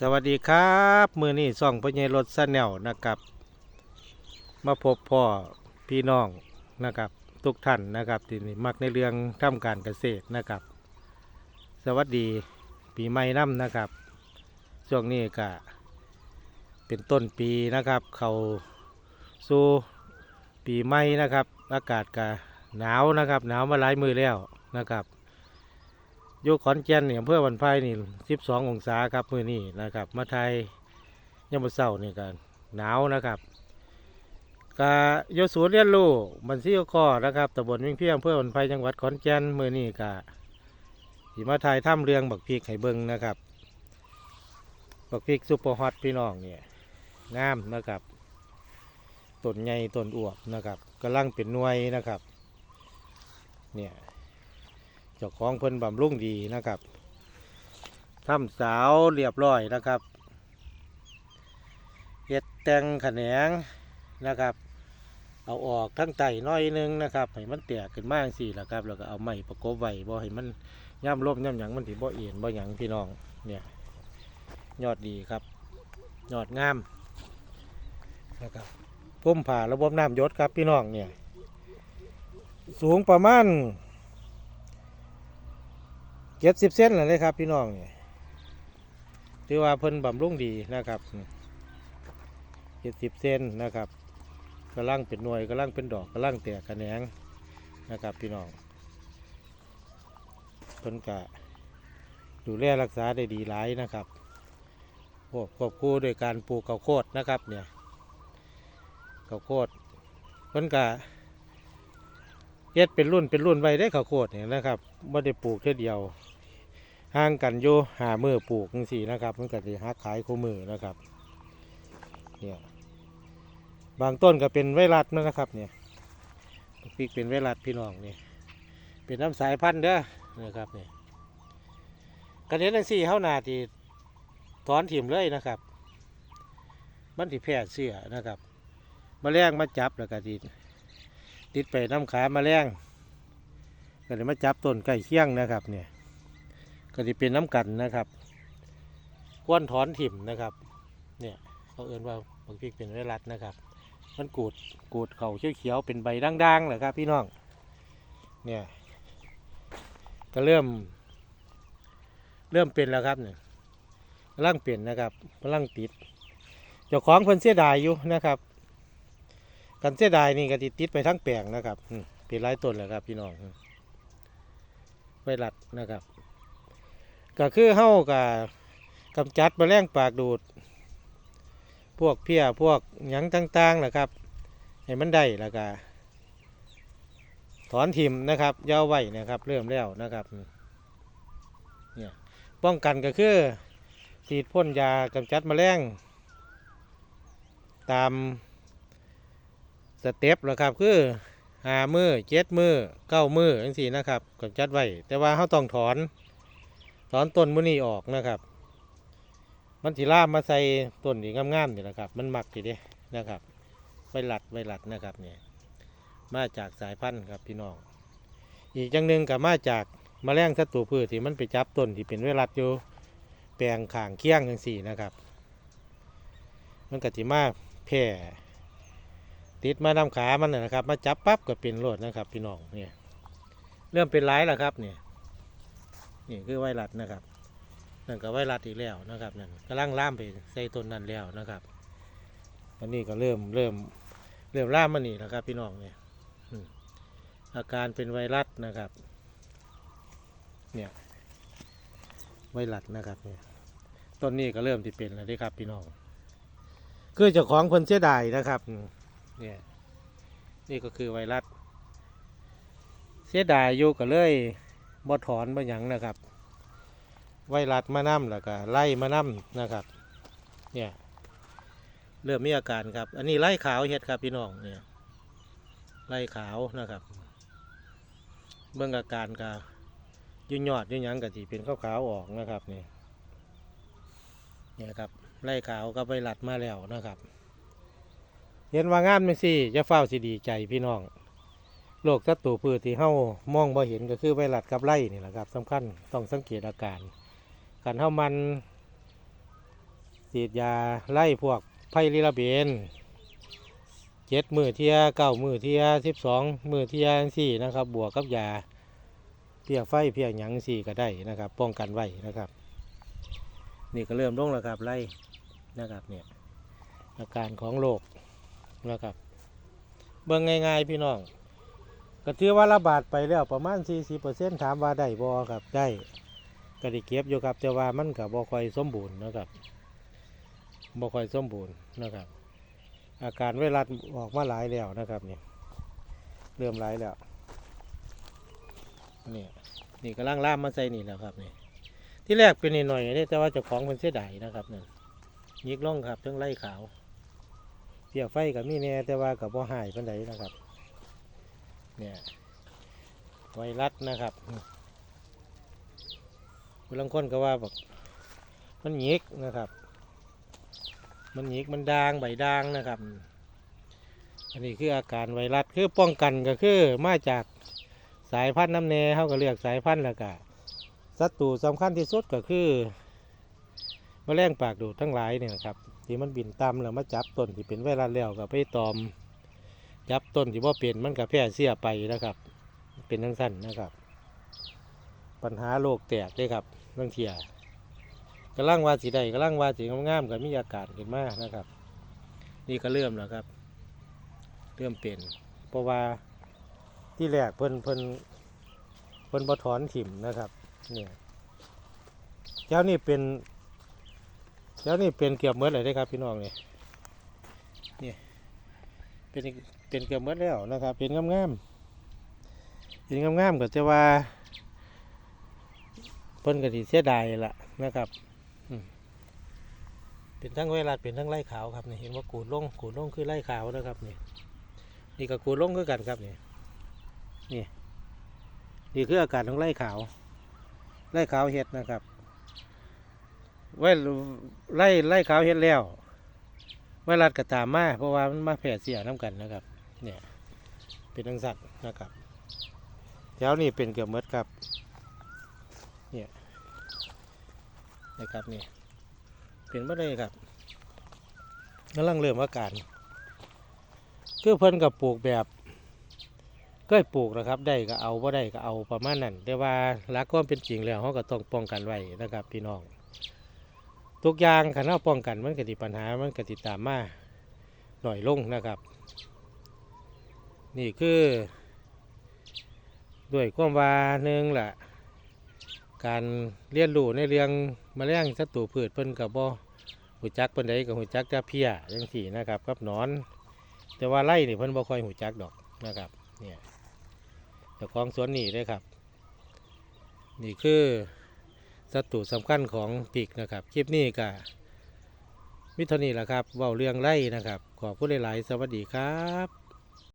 สวัสดีครับมือนี้ส่องพญรถสแนลนะครับ มาพบพ่อพี่น้องนะครับ ทุกท่านนะครับที่นี่มักในเรื่องทำการเกษตรนะครับ สวัสดีปีใหม่น้ำนะครับช่วงนี้ก็เป็นต้นปีนะครับ เขาสู่ปีใหม่นะครับ อากาศก็หนาวนะครับ หนาวมาหลายมือแล้วนะครับ อยู่ขอนแก่นเนี่ยอำเพื่อวันไฟนี่12องศาครับมือนี้นะครับ มาไทยยามมอเช้านี่ก็หนาวนะครับกะโยศูนย์เรียนรู้บันซี่คอนะครับตำบลวิ่งเพียงอำเพื่อวันไฟจังหวัดขอนแก่นมือนี้กะสีมาไทยถ้ำเรืองบักพีกไข่เบิงนะครับบักพริกซุปเปอร์ฮอตพี่น้องเนี่ยงามนะครับต้นใหญ่ต้นอวบนะครับกำลังเป็นหน่วยนะครับ เนี่ย จ้าของเพิ่นบำรุงดีนะครับทำสาวเรียบร้อยนะครับเฮ็ดแต่งขแขนงนะครับ เอาออกทั้งไตน้อยนึงนะครับให้มันแตกขึ้นมาจังสี่หละครับ แล้วก็เอาไม้ประกบไว้บ่ให้มันย่ำลบย่ำหยังมันถิบ่เอียนบ่หยังพี่น้องเนี่ยยอดดีครับ ยอดงามนะครับพุ่มผ่าระบบน้ำยศครับพี่น้องเนี่ย สูงประมาณ เจ็ดสิบเซนเลยครับพี่น้องเนี่ยถือว่าเพิ่นบำรุงดีนะครับเจ็ดสิบเซนนะครับกำลังเป็นหน่วยกำลังเป็นดอกกำลังแตกกระแหนงนะครับ พี่น้องเพิ่นกะดูแลรักษาได้ดีหลายนะครับควบควบคู่โดยการปลูกข้าวโพดนะครับเนี่ยข้าวโพดเพิ่นกะเฮ็ดเป็นรุ่นเป็นรุ่นไว้ได้ข้าวโพดเนี่ยนะครับไม่ได้ปลูกแค่เดียว ห่างกันอยู่หามือปลูกจังสี่นะครับ มันก็จะหาขายคู่มือนะครับเนี่ยบางต้นก็เป็นไวรัสนะครับเนี่ยพริกเป็นไวรัสพี่น้องนี่เป็นน้ำสายพันธุ์เด้อนะครับเนี่ยกันเห็นจังสี่เฮาหนาที่ถอนถิ่มเลยนะครับ มันที่แพร่เสื้อนะครับมาแมลงมาจับแล้วก็ติดติดไปน้ำขามาแมลงก็เลยมาจับต้นไก่เคียงนะครับเนี่ย ก็จะเป็นน้ำกันนะครับควนถอนถิ่มนะครับ เนี่ยเขาเอื้นว่าบางพริกเป็นไวรัสนะครับ มันกูดกูดเขาเขียวๆเป็นใบด่างๆเลยครับ พี่น้อง เนี่ยก็เริ่ม เริ่มเป็นแล้วครับเนี่ยกำลังเปลี่ยนนะครับกำลังติดเจ้าของเพิ่นเสียดายอยู่นะครับกันเสียดายนี่ก็ติดติดไปทั้งแปลงนะครับเป็นหลายต้นแล้วครับ พี่น้องไวรัสนะครับ ก็คือเฮากับกำจัดแมลงปากดูด พวกเพี้ยพวกหยังต่างๆนะครับ ให้มันได้แล้วก็ถอนทิมนะครับยาวไว้นะครับ เริ่มแล้วนะครับเนี่ยป้องกันก็คือฉีดพ่นยากำจัดแมลงตามสเต็ปแหละครับคือหามือเจ็ดมือเก้ามือจังสี่นะครับกำจัดไว้แต่ว่าเขาต้องถอน อนต้นมือนี้ออกนะครับ มันสีล่ามมาใส่ต้นนี่งามๆนี่แหละครับ มันหมักทีเดียนะครับไวรัดไวรัดนะครับเนี่ยมาจากสายพันธุ์ครับพี่น้อง อีกอย่างหนึ่งกับมาจากแมลงศัตรูพืชที่มันไปจับต้นที่เป็นไวรัสอยู่แปลงข่างเคียงจังสี่นะครับ มันกติมาแพร่ติดมาดำขามันนะนะครับ มาจับปั๊บก็เป็นโรดนะครับ พี่น้องเนี่ยเริ่มเป็นร้ายแล้วครับเนี่ย นี่คือไวรัสนะครับนั่นก็ไวรัสอีกแล้วนะครับนั่นกำลังล่ามไปใส่ต้นนั้นแล้วนะครับอันนี้ก็เริ่มเริ่มเริ่มล่ามมานี่นะครับ พี่น้องเนี่ยอาการเป็นไวรัสนะครับ เนี่ยไวรัสนะครับเนี่ยต้นนี้ก็เริ่มที่เป็นแล้วด้ครับพี่น้องคือเจ้าของคนเสียดายนะครับเนี่ยนี่ก็คือไวรัสเสียดายอยู่ก็เลย บ่ถอนบ่หยังนะครับ ไวรัสมานํแล้วก็ไล่มานํนะครับ เนี่ยเริ่มมีอาการครับ อันนี้ไล่ขาวเห็ดครับพี่น้องเนี่ยไล่ขาวนะครับ เบื้องอาการกับยุ่ยอดยุ่ยยังกะทิเป็นขาวๆออกนะครับนี่เนี่ยครับไล่ขาวก็ไปหลัดมาแล้วนะครับ เห็นว่างานไม่สิจะเฝ้าสิดีใจพี่น้อง โรคศัตรูพืชที่เฮามองบ่เห็นก็คือไวรัสกับไล่นี่แหละครับสำคัญต้องสังเกตอาการการเฮามันฉีดยาไล่พวกไพลิลาเบนเจ็ดมือเทียเก้ามือเทียสิบสองมือเทียสี่นะครับ บวกกับยาเพียไฟเพียหยังสี่ก็ได้นะครับ ป้องกันไว้นะครับ นี่ก็เริ่มลงแล้วครับไล่นะครับเนี่ยอาการของโรคนะครับ เบิ่งง่ายๆพี่น้อง ก็ถือว่าระบาดไปแล้วประมาณ 40%ถามว่าได้บ่ครับได้ก็ได้เก็บอยู่ครับแต่ว่ามันก็บบ่ค่อยสมบูรณ์นะครับบ่ค่อยสมบูรณ์นะครับ อาการไวรัสออกมาหลายแล้วนะครับนี่เริ่มหลายแล้วนี่นี่กำลังล่ามมาใส่นี่แล้วครับนี่ที่แรกเป็นนิดหน่อยๆนี่แต่ว่าเจ้าของเป็นเสียดายนะครับนี่ยิกล่องครับทั้งไล่ขาวเปียกไฟกับมีแน่แต่ว่ากับบ่หายเปานใดนะครับ เนี่ยไวรัสนะครับบางคนก็ว่าแบบมันหยิกนะครับ มันหยิกมันด่างใบด่างนะครับ อันนี้คืออาการไวรัสคือป้องกันก็คือมาจากสายพันธุ์น้ำแน่เขาก็เรียกสายพันธุ์แล้วก็ศัตรูสำคัญที่สุดก็คือแมลงปากดูดทั้งหลายเนี่ยครับที่มันบินตามแล้วมาจับต้นที่เป็นไวรัสแล้วก็ไปตอม จับต้นที่ว่าเป็นมันก็แพร่เสียไปนะครับ เป็นทั้งสั้นนะครับ ปัญหาโรคแตกเลยครับเรื่องเทียกำลังวาสีใดกำลังวาสีงามๆกับมีอาการขึ้นมากนะครับ นี่ก็เริ่มแล้วครับ เริ่มเป็นเพราะว่าที่แรกเพิ่นเพิ่นเพิ่นบ่ถอนถิ่มนะครับเนี่ยเจ้านี่เป็นเจ้านี่เป็นเกือบเมื่อเลยได้ครับพี่น้องเนี่ยเนี่ย เป็นเป็นเกือบเมื่อแล้วนะครับเป็นงามๆเป็นงามๆก็จะว่าเพิ่นก็สิเสียดายละนะครับเป็นทั้งเวลาเป็นทั้งไล่ขาวครับนี่เห็นว่ากูดลงกูดลงคือไล่ขาวนะครับนี่นี่ก็กูดลงคือกันครับนี่นี่นี่คืออาการของไล่ขาวไล่ขาวเห็ดนะครับไว้ไล่ไล่ขาวเห็ดแล้ว ไวรัสก็ตามมาเพราะว่ามันมาแผ่เสียน้ำกันนะครับ เนี่ย เป็นทังสัตว์นะครับ แถวนี้เป็นเกือบหมดครับ เนี่ย นะครับนี่ เป็นบ่ได้ครับกำลังเริ่มอาการคือเพิ่นกับปลูกแบบเคยปลูกนะครับ ได้ก็เอาบ่ได้ก็เอาประมาณนั้นแต่ว่าหลักความเป็นจริงแล้วเขาก็ต้องป้องกันไว้นะครับพี่น้อง ทุกอย่างขันเราป้องกันมันกติปัญหามันกติดตามมาหน่อยลงนะครับ นี่คือ ด้วยความว่าหนึ่งแหละการเรียนรู้ในเรื่องแมลงศัตรูพืชเพิ่นกับบ่หูจักเพิ่นใดกับหูจักจะเพียจังสี่นะครับกับนอน แต่ว่าไล่นี่เพิ่นบ่ค่อยหูจักดอกนะครับเนี่ยเจ้าของสวนนี่เลยครับ นี่คือ ศัตรูสำคัญของปีกนะครับ คลิปนี้ก็มิทนี้แหละครับเว้าเรื่องไล่นะครับ ขอผู้หลายๆ สวัสดีครับ